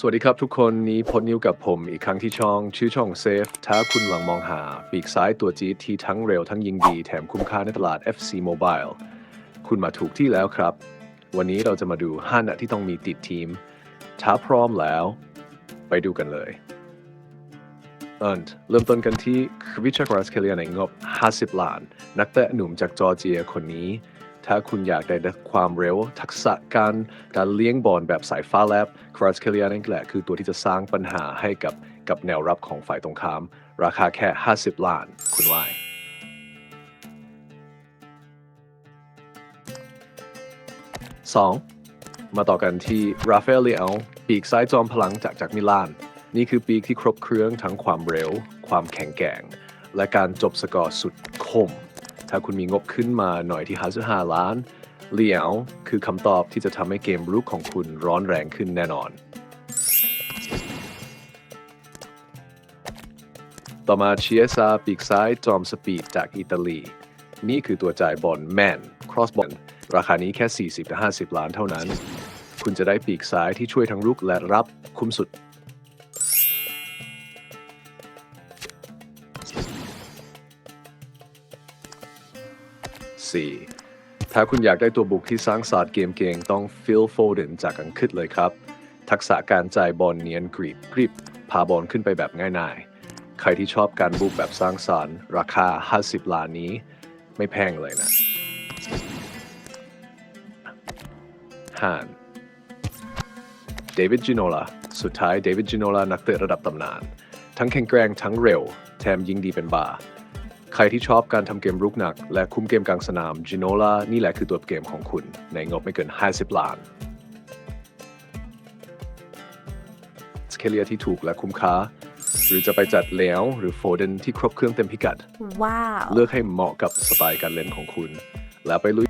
สวัสดีครับทุกคนนี้พดนิวกับผมอีกครั้งที่ช่อง ชื่อช่องเซฟ ถ้าคุณกำลังมองหาปีกซ้ายตัวจี๊ดที่ทั้งเร็วทั้งยิงดี แถมคุ้มค่าในตลาด FC Mobile คุณมาถูกที่แล้วครับ วันนี้เราจะมาดู 5 นัดที่ต้องมีติดทีม ถ้าพร้อมแล้ว ไปดูกันเลยเอินเริ่มต้นกันที่ควิชากรัสเคเลียในงบ 50 ล้าน นักเตะหนุ่มจากจอร์เจียคนนี้ ถ้าคุณอยากได้ความเร็ว ทักษะการการเลี้ยงบอลแบบสายฟ้าแลบครัสเคเลียนั่นแหละคือตัวที่จะสร้างปัญหาให้กับกับแนวรับของฝ่ายตรงข้าม ราคาแค่ 50 ล้าน คุณวาย 2. มาต่อกันที่ราฟาเอลเลอปีกซ้ายจอมพลังจากจากมิลาน นี่คือปีกที่ครบเครื่องทั้งความเร็ว ความแข็งแกร่ง และการจบสกอร์สุดคม ถ้าคุณมีงบขึ้นมาหน่อยที่55ล้านเลียวคือคำตอบที่จะทำให้เกมรุกของคุณร้อนแรงขึ้นแน่นอน ต่อมาเชียซาปีกซ้ายจอมสปีดจากอิตาลี นี่คือตัวจ่ายบอลแมนครอสบอลราคานี้แค่ 40-50 ล้านเท่านั้น คุณจะได้ปีกซ้ายที่ช่วยทั้งรุกและรับคุ้มสุด 4. ถ้าคุณอยากได้ตัวบุกที่สร้างศาสตร์เกมเก่งต้อง Phil Foden จากอังกฤษเลยครับ ทักษะการจ่ายบอลเนียนกรีบกริบพาบอลขึ้นไปแบบง่ายๆใครที่ชอบการบุกแบบสร้างสรรค์ ราคา 50 ล้านนี้ ไม่แพงเลยนะฮานเดวิดจิโนลาสุดท้ายเดวิดจิโนลานักเตะระดับตำนาน ทั้งแข็งแกร่งทั้งเร็ว แถมยิงดีเป็นบา ใครที่ชอบการทำเกมรุกหนัก และคุมเกมกลางสนามจิโนลานี่แหละคือตัวเกมของคุณ ในงบไม่เกิน 50 ล้านสเคเลียที่ถูกและคุ้มค่า หรือจะไปจัดเลวหรือโฟเดนที่ครบเครื่องเต็มพิกัด ว้าว เลือกให้เหมาะกับสไตล์การเล่นของคุณ แล้วไปลุย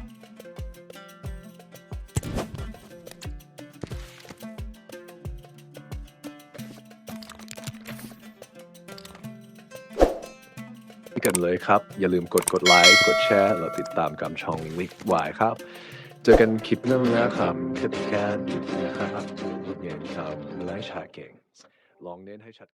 กันเลยครับ อย่าลืมกดกดไลค์กดแชร์แล้วติดตามกับช่องลิกวายครับ เจอกันคลิปหน้านะครับแค่แค่จุดนะครับเย็นครับไลค์ชาเก่ง ลองเน้นให้ชัด